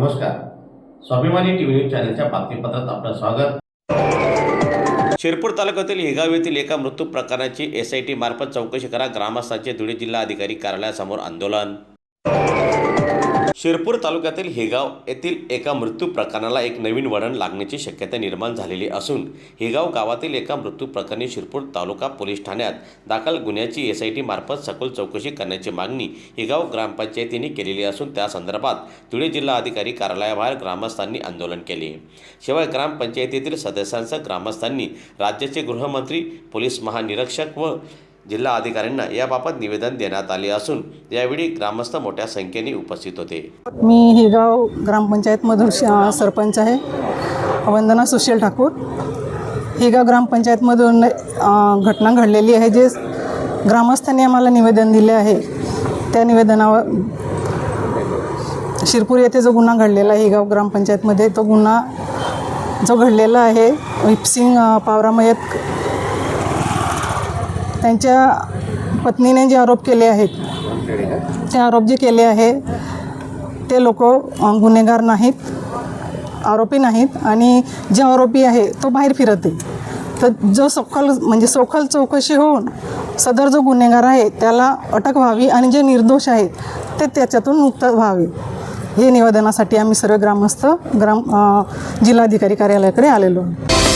नमस्कार. स्वाभिमानी TV news चॅनलच्या बातमीपत्रात आपलं स्वागत. शिरपूर तालुक्यातील हेगाव येथील एका मृत्यू प्रकरणाची एस आय टी मार्फत चौकशी करा. ग्रामस्थांचे धुळे जिल्हा अधिकारी कार्यालयासमोर आंदोलन. शिरपूर तालुक्यातील हेगाव येथील एका मृत्यू प्रकरणाला एक नवीन वळण लागण्याची शक्यता निर्माण झालेली असून हेगाव गावातील एका मृत्यू प्रकरणी शिरपूर तालुका पोलीस ठाण्यात दाखल गुन्ह्याची एस आय टी मार्फत सखोल चौकशी करण्याची मागणी हेगाव ग्रामपंचायतीने केलेली असून त्या संदर्भात धुळे जिल्हा अधिकारी कार्यालयाबाहेर ग्रामस्थांनी आंदोलन केले. शिवाय ग्रामपंचायतीतील सदस्यांसह ग्रामस्थांनी राज्याचे गृहमंत्री पोलीस महानिरीक्षक व जिल्हा अधिकाऱ्यांना याबाबत निवेदन देण्यात आले असून यावेळी ग्रामस्थ मोठ्या संख्येने उपस्थित होते. मी हिगाव ग्रामपंचायतमधून श- सरपंच आहे. वंदना सुशील ठाकूर. हिगाव ग्रामपंचायतमधून घटना घडलेली आहे जे ग्रामस्थांनी आम्हाला निवेदन दिले आहे. त्या निवेदनावर शिरपूर येथे जो गुन्हा घडलेला आहे हिगाव ग्रामपंचायतमध्ये तो गुन्हा जो घडलेला आहे विपसिंग पावरामयत त्यांच्या पत्नीने जे आरोप केले आहेत ते आरोप जे केले आहे ते लोक गुन्हेगार नाहीत आरोपी नाहीत आणि जे आरोपी आहे तो बाहेर फिरत आहे. तर जो सखोल म्हणजे सखोल चौकशी होऊन सदर जो गुन्हेगार आहे त्याला अटक व्हावी आणि जे निर्दोष आहेत ते त्याच्यातून मुक्त व्हावे. हे निवेदनासाठी आम्ही सर्व ग्रामस्थ ग्राम जिल्हाधिकारी कार्यालयाकडे आलेलो आहोत.